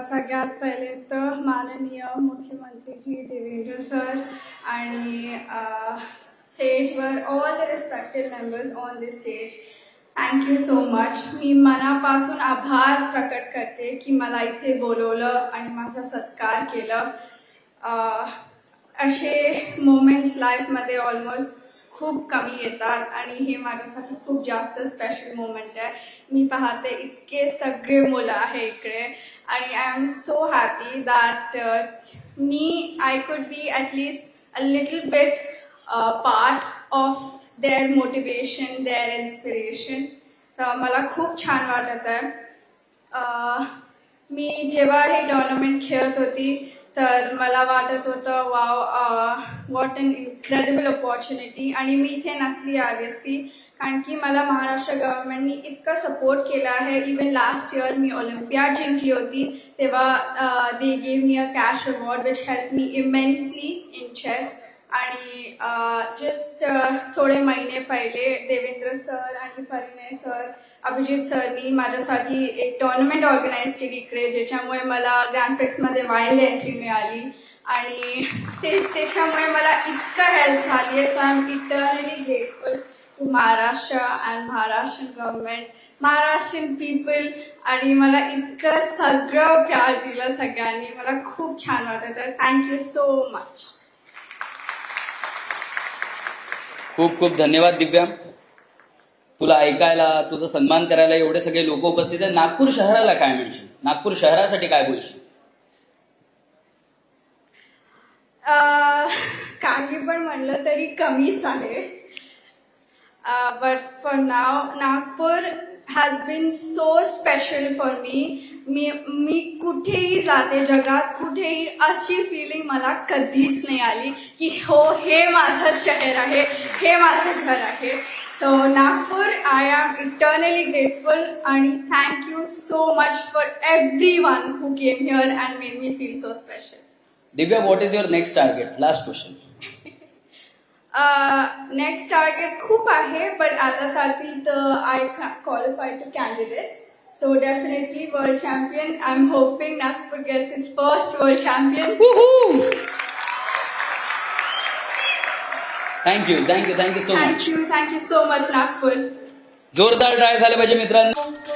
सगळ्यात पहिले तर माननीय मुख्यमंत्रीजी देवेंद्र सर आणि स्टेजवर all the respected members on this stage thank you so much मी मनापासून आभार प्रकट करते की मला इथे बोलवलं आणि माझा सत्कार केलं. असे मोमेंट्स लाईफमध्ये ऑलमोस्ट खूप कमी येतात आणि हे माझ्यासाठी खूप जास्त स्पेशल मोमेंट आहे. मी पाहते इतके सगळे मुलं आहे इकडे आणि I am so happy that me I could be at least a little bit part of their motivation their inspiration तर मला खूप छान वाटत आहे. Uh, मी जेव्हा हे टॉर्नामेंट खेळत होती तर मला वाटत होतं wow what an incredible opportunity आणि मी इथे नसली आली असती कारण की मला महाराष्ट्र गव्हर्नमेंटनी इतकं सपोर्ट केला आहे. इवन लास्ट इयर मी ऑलिम्पियाड जिंकली होती. तेव्हा they gave me a cash award which help me immensely in chess आणि जस्ट थोडे महिने पहिले देवेंद्र सर आणि परिणय सर अभिजित सरनी माझ्यासाठी एक टॉर्नामेंट ऑर्गनाईज केली इकडे ज्याच्यामुळे मला ग्रँडफेक्समध्ये वाईल्ड एंट्री मिळाली. आणि ते त्याच्यामुळे मला इतकं हेल्प झाली आहे. So I am eternally grateful to Maharashtra and Maharashtrian government Maharashtrian people आणि मला इतकं सगळं प्यार दिलं सगळ्यांनी. मला खूप छान वाटत आहे. थँक्यू सो मच खूप खूप धन्यवाद दिव्या. तुला ऐकायला तुझा सन्मान करायला एवढे सगळे लोक उपस्थित आहेत. नागपूर शहराला काय म्हणशील? नागपूर शहरासाठी काय बोलशील? काही पण म्हणलं तरी कमीच आहे. But for now Nagpur has been so special for me मी मी कुठेही जाते जगात कुठेही अशी फिलिंग मला कधीच नाही आली की हो हे माझं शहर आहे हे माझं घर आहे. So Nagpur I am eternally grateful आणि thank you so much for everyone who came here and made me feel so special Divya what is your next target last question next target खूप आहे but आतासाठी तर I qualify to candidates so definitely world champion I am hoping Nagpur gets its first world champion thank you thank you thank you so much thank you thank you so much Nagpur जोरदार try झाले पाहिजे मित्रांनो